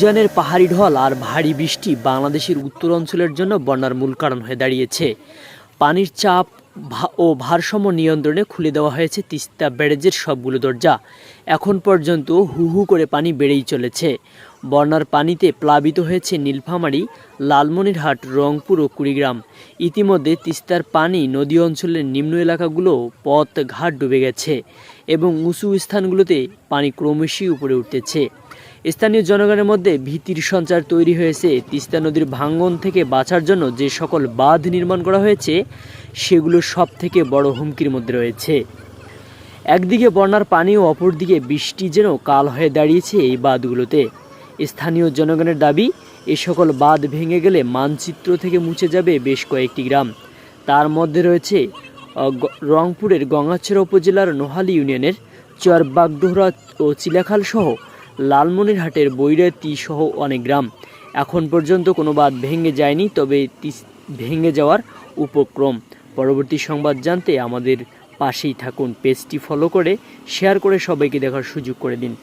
উজানের পাহাড়ি ঢল আর ভারী বৃষ্টি বাংলাদেশের উত্তর অঞ্চলের জন্য বন্যার মূল কারণ হয়ে দাঁড়িয়েছে। পানির চাপ ও ভারসাম্য নিয়ন্ত্রণে খুলে দেওয়া হয়েছে তিস্তা ব্যারেজের সবগুলো দরজা। এখন পর্যন্ত হু হু করে পানি বেড়েই চলেছে। বন্যার পানিতে প্লাবিত হয়েছে নীলফামারী, লালমনিরহাট, রংপুর ও কুড়িগ্রাম। ইতিমধ্যে তিস্তার পানি নদী অঞ্চলের নিম্ন এলাকাগুলো পথ ঘাট ডুবে গেছে এবং উঁচু স্থানগুলোতে পানি ক্রমশই উপরে উঠতেছে। স্থানীয় জনগণের মধ্যে ভীতির সঞ্চার তৈরি হয়েছে। তিস্তা নদীর ভাঙ্গন থেকে বাঁচার জন্য যে সকল বাঁধ নির্মাণ করা হয়েছে, সেগুলো সব থেকে বড় হুমকির মধ্যে রয়েছে। একদিকে বন্যার পানি ও অপরদিকে বৃষ্টি যেন কাল হয়ে দাঁড়িয়েছে এই বাঁধগুলোতে। স্থানীয় জনগণের দাবি, এ সকল বাঁধ ভেঙে গেলে মানচিত্র থেকে মুছে যাবে বেশ কয়েকটি গ্রাম। তার মধ্যে রয়েছে রংপুরের গঙ্গাছড়া উপজেলার নোহালি ইউনিয়নের, চরবাগডোহরা ও চিলাখাল সহ লালমনিরহাটের বৈরাতি সহ অনেক গ্রাম। এখন পর্যন্ত কোনো বাঁধ ভেঙে যায়নি, তবে ভেঙে যাওয়ার উপক্রম। পরবর্তী সংবাদ জানতে আমাদের পাশেই থাকুন। পেজটি ফলো করে, শেয়ার করে সবাইকে দেখার সুযোগ করে দিন।